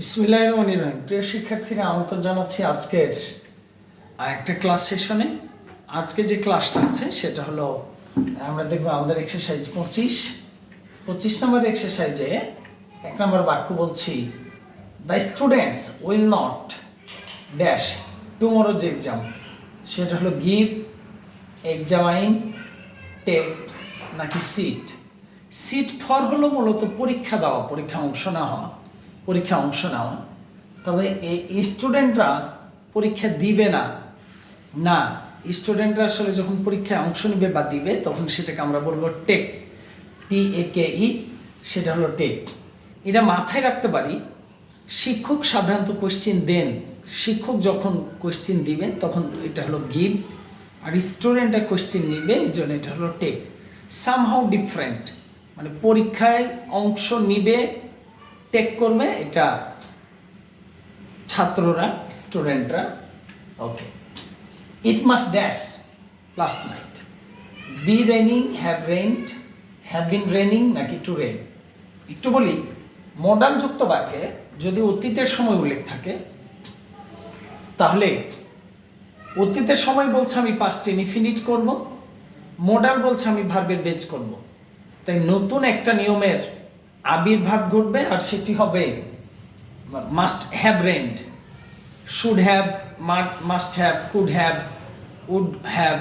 বিসমিল্লাহ রহমান রহিম। প্রিয় শিক্ষার্থীরা আমন্ত্রণ জানাচ্ছি আজকের একটা ক্লাস সেশনে আজকে যে ক্লাসটা আছে, সেটা হলো, আমরা দেখব আমাদের এক্সারসাইজ পঁচিশ। পঁচিশ নম্বর এক্সারসাইজে এক নম্বর বাক্য বলছি the students will not dash tomorrow's exam সেটা হলো গিভ এক্সামাইন টেক নাকি সিট সিট ফর হলো মূলত পরীক্ষা দেওয়া পরীক্ষা অংশ নেওয়া। পরীক্ষা অংশ নেওয়া তবে এই স্টুডেন্টরা পরীক্ষা দিবে না। না স্টুডেন্টরা আসলে যখন পরীক্ষায় অংশ নেবে বা দিবে, তখন সেটাকে আমরা বলব টেক টি এ কে ই সেটা হলো টেক এটা মাথায় রাখতে পারি, শিক্ষক সাধারণত কোশ্চিন দেন। শিক্ষক যখন কোশ্চিন দিবেন, তখন এটা হলো গিভ। আর স্টুডেন্টরা কোশ্চিন নিবে এই জন্য এটা হলো টেক সামহাউ ডিফারেন্ট মানে পরীক্ষায় অংশ নিবে টেক করবে এটা ছাত্ররা স্টুডেন্টরা okay it must dash last night be raining have rained have been raining নাকি টু রেন একটু বলি মডাল যুক্ত বাক্যে যদি অতীতের সময় উল্লেখ থাকে, তাহলে অতীতের সময় বলছে আমি পাস্ট ইনফিনিট করব মোডাল বলছে আমি ভার্বের বেজ করব। তাই নতুন একটা নিয়মের আবির্ভাব ঘটবে আর সেটি হবে must have rained should have must have could have would have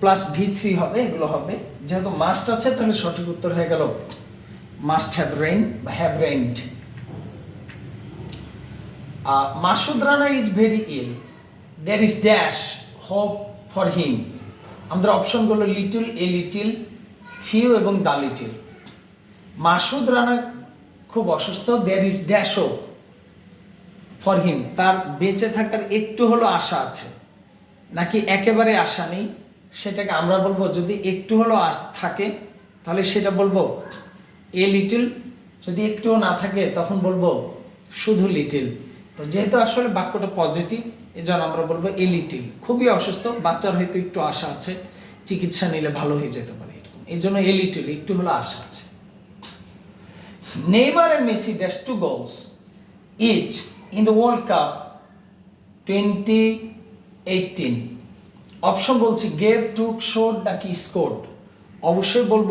plus V three হবে, এগুলো হবে। যেহেতু মাস্ট আছে, তাহলে সঠিক উত্তর হয়ে গেল মাস্ট হ্যাভ রেন বা have rained Masud Rana is very ill there is dash hope for him আমাদের অপশনগুলো লিটল এ লিটিল ফিউ এবং দা লিটিল মাসুদ রানা খুব অসুস্থ there is dash for him তার বেঁচে থাকার একটু হলো আশা আছে। নাকি একেবারে আশা নেই? সেটাকে আমরা বলব, যদি একটু হলো আশ থাকে, তাহলে সেটা বলব এ লিটিল যদি একটুও না থাকে, তখন বলব, শুধু লিটিল তো যেহেতু আসলে বাক্যটা পজিটিভ এই জন্য আমরা বলব এ লিটিল খুবই অসুস্থ, বাচ্চার হয়তো একটু আশা আছে, চিকিৎসা নিলে ভালো হয়ে যেতে পারে এরকম। এই জন্য এ লিটিল একটু হলো আশা আছে। Neymar and Messi dashed two goals each in the World Cup 2018. Option বলছি গেভ টুক শোড নাকি স্কোর্ড অবশ্যই বলব,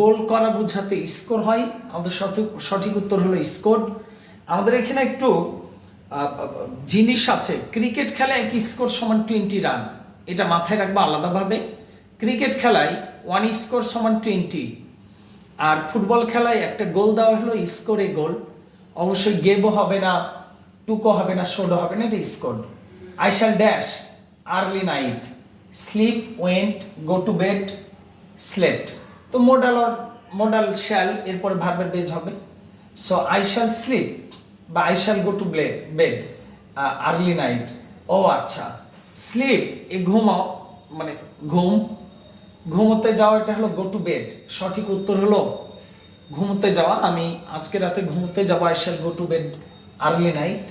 গোল করা বোঝাতে স্কোর হয়। আমাদের সঠিক সঠিক উত্তর হলো স্কোর আমাদের এখানে একটু জিনিস আছে। ক্রিকেট খেলায় এক স্কোর সমান টোয়েন্টি রান এটা মাথায় রাখব আলাদাভাবে। ক্রিকেট খেলায় ওয়ান স্কোর সমান টোয়েন্টি আর ফুটবল খেলায় একটা গোল দেওয়া হলো স্কোরে গোল। অবশ্যই গেবও হবে না, টুকো হবে না শোডো হবে না, এটা score I shall dash early night sleep went go to bed slept তো মোডাল মোডাল শ্যাল এরপরে ভার্বের বেজ হবে। সো আই শ্যাল স্লিপ বা I shall go to blade bed early night ও আচ্ছা। স্লিপ এ ঘুমাও মানে ঘুম। ঘুমোতে যাওয়া, এটা হলো গো টু বেড সঠিক উত্তর হলো, ঘুমোতে যাওয়া। আমি আজকে রাতে ঘুমোতে যাব I shall go to bed early night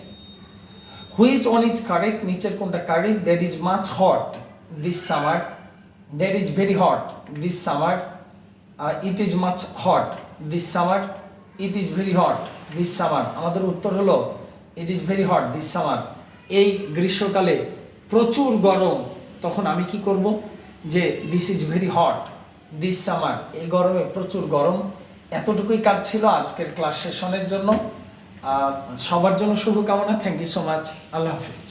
which one is correct নিচের কোনটা correct that is much hot this summer that is very hot this summer it is much hot this summer it is very hot this summer আমাদের উত্তর হলো it is very hot this summer এই গ্রীষ্মকালে প্রচুর গরম। তখন আমি কি করব? যে this is very hot this summer এই গরমে প্রচুর গরম, এতটুকুই কাজ ছিল আজকের ক্লাস সেশনের জন্য। সবার জন্য শুভকামনা থ্যাংক ইউ সো মাচ আল্লাহ হাফিজ।